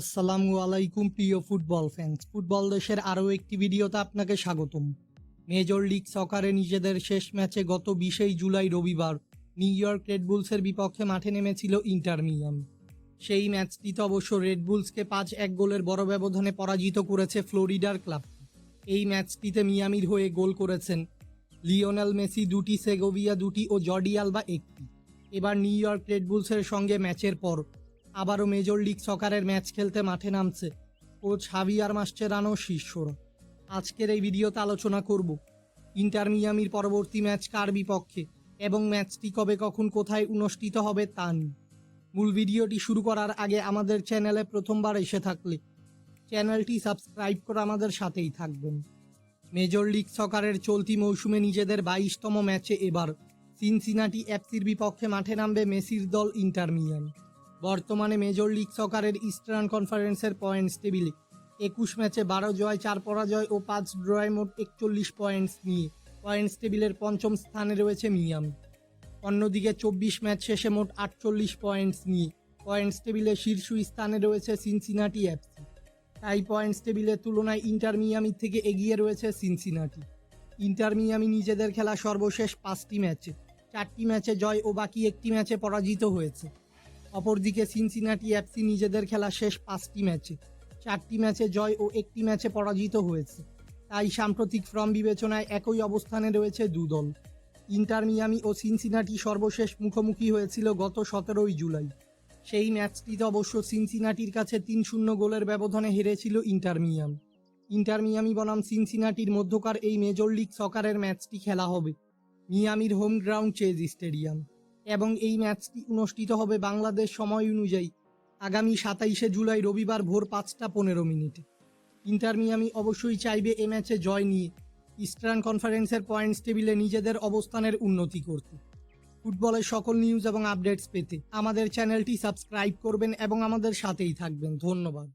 আসসালামু আলাইকুম, প্রিয় ফুটবল ফ্যান্স ফুটবল দেশের আরও একটি ভিডিওতে আপনাকে স্বাগতম। মেজর লিগ সকারে নিজেদের শেষ ম্যাচে গত বিশেই জুলাই রবিবার নিউ ইয়র্ক রেডবুলসের বিপক্ষে মাঠে নেমেছিল ইন্টার মিয়ামি সেই ম্যাচটিতে অবশ্য রেডবুলসকে পাঁচ এক গোলের বড় ব্যবধানে পরাজিত করেছে ফ্লোরিডার ক্লাব। এই ম্যাচটিতে মিয়ামির হয়ে গোল করেছেন লিওনেল মেসি দুটি, সেগোভিয়া দুটি ও জর্ডি আলবা একটি। এবার নিউ ইয়র্ক রেডবুলসের সঙ্গে ম্যাচের পর আবারও মেজর লিগ সকারের ম্যাচ খেলতে মাঠে নামছে। কোচ হাভিয়ার মাস্টেরানো শিষ্যরা আজকের এই ভিডিওতে আলোচনা করব, ইন্টার মিয়ামির পরবর্তী ম্যাচ কার বিপক্ষে এবং ম্যাচটি কবে কখন কোথায় অনুষ্ঠিত হবে তা নিয়ে। মূল ভিডিওটি শুরু করার আগে আমাদের চ্যানেলে প্রথমবার এসে থাকলে চ্যানেলটি সাবস্ক্রাইব করে আমাদের সাথেই থাকবেন। মেজর লিগ সকারের চলতি মৌসুমে নিজেদের বাইশতম ম্যাচে এবার সিনসিনাটি এফসির বিপক্ষে মাঠে নামবে মেসির দল ইন্টার মিয়ামি। বর্তমানে মেজর লিগ সকারের ইস্টার্ন কনফারেন্সের পয়েন্টস টেবিলে। একুশ ম্যাচে বারো জয়, চার পরাজয় ও পাঁচ ড্রয় মোট একচল্লিশ পয়েন্টস নিয়ে। পয়েন্টস টেবিলের পঞ্চম স্থানে রয়েছে মিয়ামি। অন্যদিকে চব্বিশ ম্যাচ শেষে মোট আটচল্লিশ পয়েন্টস নিয়ে। পয়েন্টস টেবিলে শীর্ষ স্থানে রয়েছে সিনসিনাটি এফসি। তাই পয়েন্টস টেবিলের তুলনায় ইন্টার মিয়ামি থেকে এগিয়ে রয়েছে সিনসিনাটি। ইন্টার মিয়ামি নিজেদের খেলা সর্বশেষ পাঁচটি ম্যাচে। চারটি ম্যাচে জয় ও বাকি একটি ম্যাচে পরাজিত হয়েছে। অপরদিকে সিনসিনাটি এফসি নিজেদের খেলা শেষ পাঁচটি ম্যাচে। চারটি ম্যাচে জয় ও একটি ম্যাচে পরাজিত হয়েছে। তাই সাম্প্রতিক ফর্ম বিবেচনায় একই অবস্থানে রয়েছে দু দল। ইন্টার মিয়ামি ও সিনসিনাটি সর্বশেষ মুখোমুখি হয়েছিল গত সতেরোই জুলাই। সেই ম্যাচটিতে অবশ্য সিনসিনাটির কাছে তিন শূন্য গোলের ব্যবধানে হেরেছিল ইন্টার মিয়ামি। ইন্টার মিয়ামি বনাম সিনসিনাটির মধ্যকার এই মেজর লিগ সকারের ম্যাচটি খেলা হবে। মিয়ামির হোম গ্রাউন্ড চেজ স্টেডিয়াম। এবং এই ম্যাচটি অনুষ্ঠিত হবে বাংলাদেশ সময় অনুযায়ী আগামী সাতাইশে জুলাই রবিবার ভোর পাঁচটা পনেরো মিনিটে। ইন্টার মিয়ামি অবশ্যই চাইবে এ ম্যাচে জয় নিয়ে। ইস্টার্ন কনফারেন্সের পয়েন্টস টেবিলে নিজেদের অবস্থানের উন্নতি করতে। ফুটবলের সকল নিউজ এবং আপডেটস পেতে আমাদের চ্যানেলটি সাবস্ক্রাইব করবেন এবং আমাদের সাথেই থাকবেন। ধন্যবাদ।